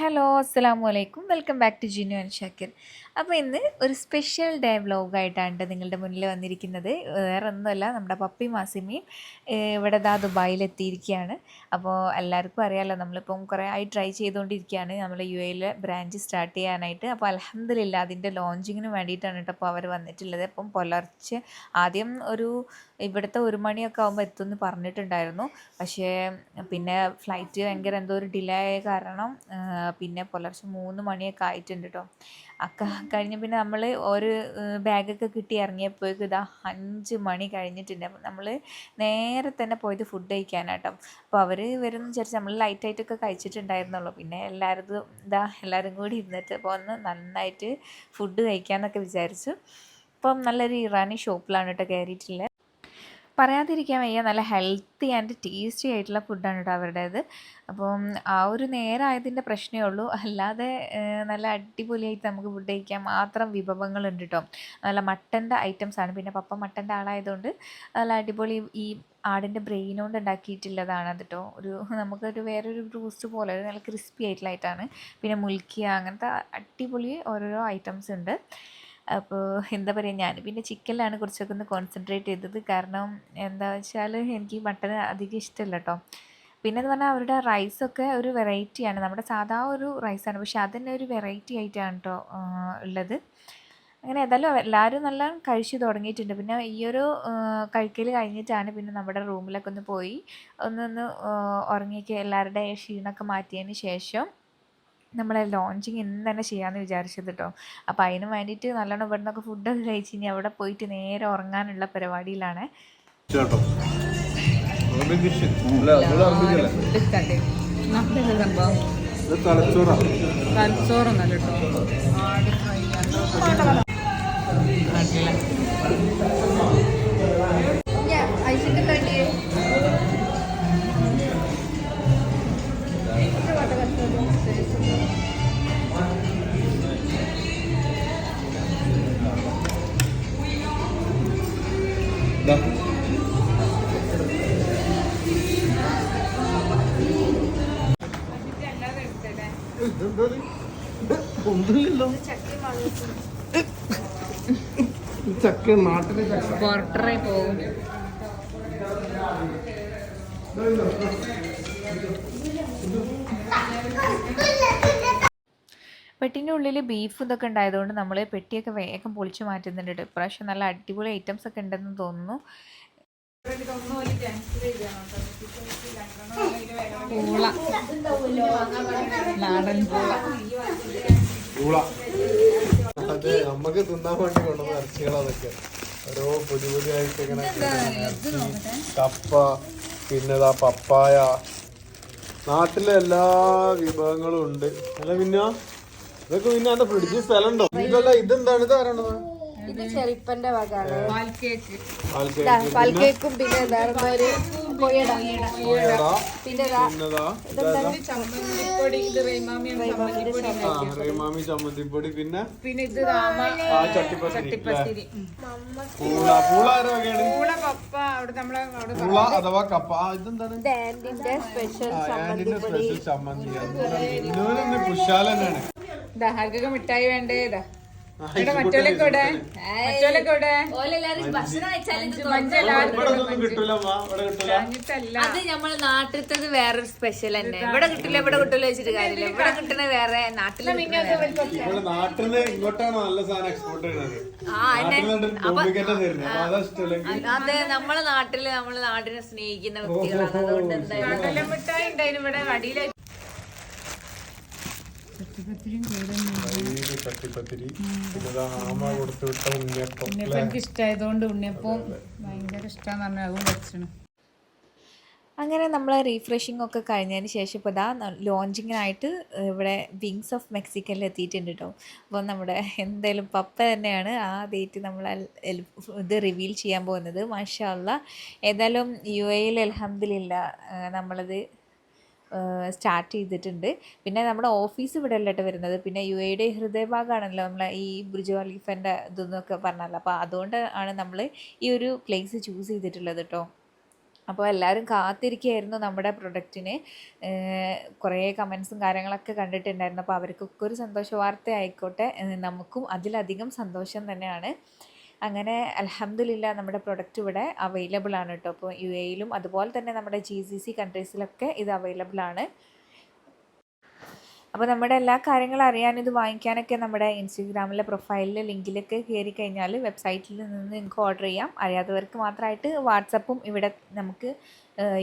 Hello അസ്സാം വലൈക്കും welcome back to Jinu and Shakir അപ്പോൾ ഇന്ന് ഒരു സ്പെഷ്യൽ ഡേ വ്ലോഗായിട്ടാണ് നിങ്ങളുടെ മുന്നിൽ വന്നിരിക്കുന്നത്. വേറെ ഒന്നുമല്ല നമ്മുടെ പപ്പി മാസിമയും ഇവിടെ ദാ ദുബായിലെത്തിയിരിക്കുകയാണ് അപ്പോൾ എല്ലാവർക്കും അറിയാമല്ലോ നമ്മളിപ്പം കുറേ ആയി ട്രൈ ചെയ്തുകൊണ്ടിരിക്കുകയാണ്. നമ്മൾ യു എയിലെ ബ്രാഞ്ച് സ്റ്റാർട്ട് ചെയ്യാനായിട്ട്. അപ്പോൾ അലഹമില്ല അതിന്റെ ലോഞ്ചിങ്ങിന് വേണ്ടിയിട്ടാണ് കേട്ടോ അപ്പോൾ അവർ വന്നിട്ടുള്ളത്. അപ്പം പുലർച്ചെ ആദ്യം ഒരു ഇവിടുത്തെ ഒരു മണിയൊക്കെ ആകുമ്പോൾ എത്തുമെന്ന് പറഞ്ഞിട്ടുണ്ടായിരുന്നു. പക്ഷേ പിന്നെ ഫ്ലൈറ്റ് ഭയങ്കര എന്തോ ഒരു ഡിലേ ആയ കാരണം പിന്നെ പുലർച്ചെ മൂന്ന് മണിയൊക്കെ ആയിട്ടുണ്ട് കേട്ടോ അക്ക കഴിഞ്ഞ പിന്നെ നമ്മൾ ഒരു ബാഗൊക്കെ കിട്ടി ഇറങ്ങിയപ്പോഴേക്കും ഇതാ അഞ്ച് മണി കഴിഞ്ഞിട്ടുണ്ട്. അപ്പം നമ്മൾ നേരെ തന്നെ പോയത് ഫുഡ് കഴിക്കാനാട്ടോ അപ്പോൾ അവർ വരുന്ന വിചാരിച്ച് നമ്മൾ ലൈറ്റായിട്ടൊക്കെ കഴിച്ചിട്ടുണ്ടായിരുന്നുള്ളൂ. പിന്നെ എല്ലാവരും ഇതാ എല്ലാവരും കൂടി ഇരുന്നിട്ട് അപ്പോൾ ഒന്ന് നന്നായിട്ട് ഫുഡ് കഴിക്കാമെന്നൊക്കെ വിചാരിച്ചു. അപ്പം നല്ലൊരു ഇറാനി ഷോപ്പിലാണ് കേട്ടോ കയറിയിട്ടുള്ളത് പറയാതിരിക്കാൻ വയ്യ. നല്ല ഹെൽത്തി ആൻഡ് ടേസ്റ്റി ആയിട്ടുള്ള ഫുഡാണ് കേട്ടോ അവരുടേത്. അപ്പം ആ ഒരു നേരമായതിന്റെ പ്രശ്നമേ ഉള്ളൂ. അല്ലാതെ നല്ല അടിപൊളിയായിട്ട് നമുക്ക് ഫുഡ് കഴിക്കാൻ മാത്രം വിഭവങ്ങളുണ്ട് കേട്ടോ നല്ല മട്ടന്റെ ഐറ്റംസ് ആണ്. പിന്നെ പപ്പ മട്ടന്റെ ആളായതുകൊണ്ട് നല്ല അടിപൊളി ഈ ആടിന്റെ ബ്രെയിൻ കൊണ്ട് ഉണ്ടാക്കിയിട്ടുള്ളതാണ് കേട്ടോ ഒരു നമുക്കൊരു വേറൊരു ബ്രൂസ്റ്റ് പോലെ ഒരു നല്ല ക്രിസ്പി ആയിട്ടുള്ള ഐറ്റമാണ് പിന്നെ മുൽക്കിയ അങ്ങനത്തെ അടിപൊളി ഓരോരോ ഐറ്റംസ് ഉണ്ട്. അപ്പോൾ എന്താ പറയുക ഞാൻ പിന്നെ ചിക്കനിലാണ് കുറച്ചൊക്കെ ഒന്ന് കോൺസെൻട്രേറ്റ് ചെയ്തത്. കാരണം എന്താ വെച്ചാൽ എനിക്ക് മട്ടൻ അധികം ഇഷ്ടമല്ല കേട്ടോ പിന്നെ എന്ന് പറഞ്ഞാൽ അവരുടെ റൈസൊക്കെ ഒരു വെറൈറ്റിയാണ് നമ്മുടെ സാധാ ഒരു റൈസാണ് പക്ഷെ അതന്നെ ഒരു വെറൈറ്റി ആയിട്ടാണ് കേട്ടോ ഉള്ളത്. അങ്ങനെ ഏതായാലും എല്ലാവരും നല്ല കഴിച്ചു തുടങ്ങിയിട്ടുണ്ട്. പിന്നെ ഈ ഒരു കഴിക്കൽ കഴിഞ്ഞിട്ടാണ് പിന്നെ നമ്മുടെ റൂമിലൊക്കെ ഒന്ന് പോയി ഒന്നൊന്ന് ഉറങ്ങിയൊക്കെ എല്ലാവരുടെ ക്ഷീണമൊക്കെ മാറ്റിയതിന് ശേഷം നമ്മളെ ലോഞ്ചിങ് ഇന്ന് തന്നെ ചെയ്യാമെന്ന് വിചാരിച്ചത് കേട്ടോ അപ്പോൾ അതിന് വേണ്ടിയിട്ട് നല്ലോണം ഇവിടെ നിന്നൊക്കെ ഫുഡൊക്കെ കഴിച്ച് ഇനി അവിടെ പോയിട്ട് നേരെ ഉറങ്ങാനുള്ള പരിപാടിയിലാണ്. ഐസിന്റെ അറബിക് ഒന്നുമില്ലല്ലോ. ചക്ക നാട്ടിലെ ചക്ക. പോകും. പെട്ടിന്റെ ഉള്ളിൽ ബീഫ് ഇതൊക്കെ ഉണ്ടായതുകൊണ്ട് നമ്മൾ പെട്ടിയൊക്കെ വേഗം പൊളിച്ച് മാറ്റുന്നുണ്ട്. ഇപ്രാവശ്യം നല്ല അടിപൊളി ഐറ്റംസ് ഒക്കെ ഉണ്ടെന്ന് തോന്നുന്നു. പൂള നാടൻ പൂള പൂള അതെ നമ്മക്ക് തിന്നാൻ വേണ്ടി കൊണ്ടുവന്ന ഇറച്ചികളതൊക്കെ ഓരോ പുതിയ പുതിയ ആയിട്ട് ഇങ്ങനെ കപ്പ പിന്നെ പപ്പായ. നാട്ടിലെ എല്ലാ വിഭവങ്ങളും ഉണ്ട്. അല്ല പിന്നെ ഇതൊക്കെ പിന്നെ എന്റെ ഫ്രിഡ്ജിൽ സ്ഥലമുണ്ടോ? ഇതല്ല ഇതെന്താണ്? ഇത് ആരാണത് ഇത് ചെറിപ്പന്റെ വകാണ് പാൽ കേക്ക്. പിന്നെ? ഒരു പിന്നെ ചമ്മന്തിപ്പൊടി. റേമാമി പിന്നെ? പിന്നെ ഇത് ചട്ടിപ്പത്തിരി. പൂള. പപ്പ അവിടെ നമ്മളെ പൂള അഥവാ കപ്പ. ഇതെന്താണ്? ആന്റിന്റെ സ്പെഷ്യൽ ചമ്മന്തി. ഇതാ ആർക്കൊക്കെ മിഠായി വേണ്ടേ? ഇതാ. അത് നമ്മൾ നാട്ടിലത്തത് വേറൊരു സ്പെഷ്യൽ തന്നെ. ഇവിടെ കിട്ടില്ല ഇവിടെ കിട്ടില്ല വെച്ചിട്ട് കാര്യമില്ല. ഇവിടെ കിട്ടണ വേറെ നാട്ടിൽ ഇങ്ങോട്ടാണ് നല്ല സാധനം എക്സ്പോർട്ട് ചെയ്യുന്നത് അതെ നമ്മളെ നാട്ടിൽ നമ്മളെ നാടിനെ സ്നേഹിക്കുന്ന വ്യക്തികളാണ്. അതുകൊണ്ട് എന്തായാലും കടല മിഠായി ഉണ്ടായിരുന്നു ഇവിടെ അടിയിലായി ഈ ചട്ടിപ്പത്തിരി പിന്നെ ദാ ആമ കൊടുത്തു വിട്ട ഉണ്ണിയപ്പം ഉണ്ണിയപ്പം എനിക്ക് ഇഷ്ടമായതുകൊണ്ട് ഉണ്ണിയപ്പം ഭയങ്കര ഇഷ്ടമാന്ന് പറഞ്ഞാൽ അതും വെച്ചാണ്. അങ്ങനെ നമ്മൾ റീഫ്രഷിംഗ് ഒക്കെ കഴിഞ്ഞതിന് ശേഷം ഇപ്പോൾ ഇതാ ലോഞ്ചിങ്ങിനായിട്ട് ഇവിടെ വിങ്സ് ഓഫ് മെക്സിക്കനിൽ എത്തിയിട്ടുണ്ട് കേട്ടോ അപ്പോൾ നമ്മുടെ എന്തായാലും പപ്പ തന്നെയാണ് ആ ഡേറ്റ് നമ്മൾ ഇത് റിവീൽ ചെയ്യാൻ പോകുന്നത്. മാഷാല്ല ഏതായാലും യു എയിൽ അലഹമ്മദില്ല നമ്മളത് സ്റ്റാർട്ട് ചെയ്തിട്ടുണ്ട്. പിന്നെ നമ്മുടെ ഓഫീസ് ഇവിടെ അല്ലട്ട് വരുന്നത്. പിന്നെ യു എയുടെ ഹൃദയഭാഗമാണല്ലോ നമ്മൾ ഈ ബുർജ് ഖലീഫന്റെ ഇതെന്നൊക്കെ പറഞ്ഞല്ലോ അപ്പോൾ അതുകൊണ്ട് ആണ് നമ്മൾ ഈ ഒരു പ്ലേസ് ചൂസ് ചെയ്തിട്ടുള്ളത് കേട്ടോ അപ്പോൾ എല്ലാവരും കാത്തിരിക്കുകയായിരുന്നു നമ്മുടെ പ്രൊഡക്റ്റിന് കുറേ കമൻസും കാര്യങ്ങളൊക്കെ കണ്ടിട്ടുണ്ടായിരുന്നു. അപ്പോൾ അവർക്കൊക്കെ ഒരു സന്തോഷ വാർത്ത ആയിക്കോട്ടെ. നമുക്കും അതിലധികം സന്തോഷം തന്നെയാണ്. അങ്ങനെ അലഹമില്ല നമ്മുടെ പ്രൊഡക്റ്റ് ഇവിടെ അവൈലബിൾ ആണ് കേട്ടോ അപ്പോൾ യു എയിലും അതുപോലെ തന്നെ നമ്മുടെ ജി സി സി കൺട്രീസിലൊക്കെ ഇത് അവൈലബിൾ ആണ്. അപ്പോൾ നമ്മുടെ എല്ലാ കാര്യങ്ങളും അറിയാൻ ഇത് വാങ്ങിക്കാനൊക്കെ നമ്മുടെ ഇൻസ്റ്റഗ്രാമിലെ പ്രൊഫൈലിൽ ലിങ്കിലൊക്കെ കയറി കഴിഞ്ഞാൽ വെബ്സൈറ്റിൽ നിന്ന് നിങ്ങൾക്ക് ഓർഡർ ചെയ്യാം. അറിയാത്തവർക്ക് മാത്രമായിട്ട് വാട്സപ്പും ഇവിടെ നമുക്ക്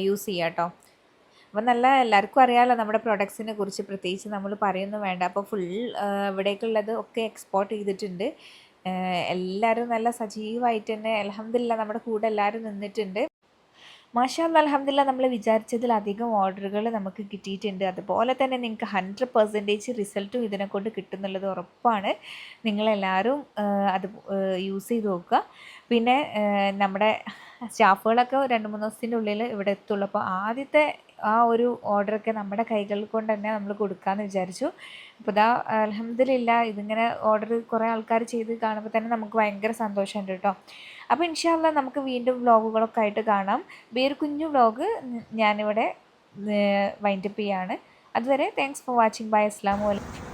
യൂസ് ചെയ്യാം കേട്ടോ അപ്പോൾ നല്ല എല്ലാവർക്കും അറിയാമല്ലോ നമ്മുടെ പ്രൊഡക്ട്സിനെ കുറിച്ച് പ്രത്യേകിച്ച് നമ്മൾ പറയുന്നു വേണ്ട. അപ്പോൾ ഫുൾ ഇവിടേക്കുള്ളത് ഒക്കെ എക്സ്പോർട്ട് ചെയ്തിട്ടുണ്ട്. എല്ലാവരും നല്ല സജീവമായിട്ട് തന്നെ അലഹമില്ല നമ്മുടെ കൂടെ എല്ലാവരും നിന്നിട്ടുണ്ട്. മാഷാ അലഹമില്ല നമ്മൾ വിചാരിച്ചതിലധികം ഓർഡറുകൾ നമുക്ക് കിട്ടിയിട്ടുണ്ട്. അതുപോലെ തന്നെ നിങ്ങൾക്ക് ഹൺഡ്രഡ് പെർസെന്റേജ് റിസൾട്ടും ഇതിനെ കൊണ്ട് കിട്ടുന്നുള്ളത് ഉറപ്പാണ്. നിങ്ങളെല്ലാവരും അത് യൂസ് ചെയ്ത് നോക്കുക. പിന്നെ നമ്മുടെ സ്റ്റാഫുകളൊക്കെ രണ്ട് മൂന്ന് ദിവസത്തിന്റെ ഉള്ളിൽ ഇവിടെ എത്തുള്ളൂ. അപ്പോൾ ആദ്യത്തെ ആ ഒരു ഓർഡറൊക്കെ നമ്മുടെ കൈകൾ കൊണ്ട് തന്നെ നമ്മൾ കൊടുക്കാമെന്ന് വിചാരിച്ചു. അപ്പോൾ ഇതാ അലഹമില്ല ഇതിങ്ങനെ ഓർഡർ കുറേ ആൾക്കാർ ചെയ്ത് കാണുമ്പോൾ തന്നെ നമുക്ക് ഭയങ്കര സന്തോഷമുണ്ട് കേട്ടോ. അപ്പോൾ ഇൻഷാല്ല നമുക്ക് വീണ്ടും വ്ളോഗുകളൊക്കെ ആയിട്ട് കാണാം. വേറെ കുഞ്ഞു വ്ളോഗ് ഞാനിവിടെ വൈൻഡപ്പ് ചെയ്യാണ്. അതുവരെ താങ്ക്സ് ഫോർ വാച്ചിങ് ബൈ അസ്ലാം വലൈക്കും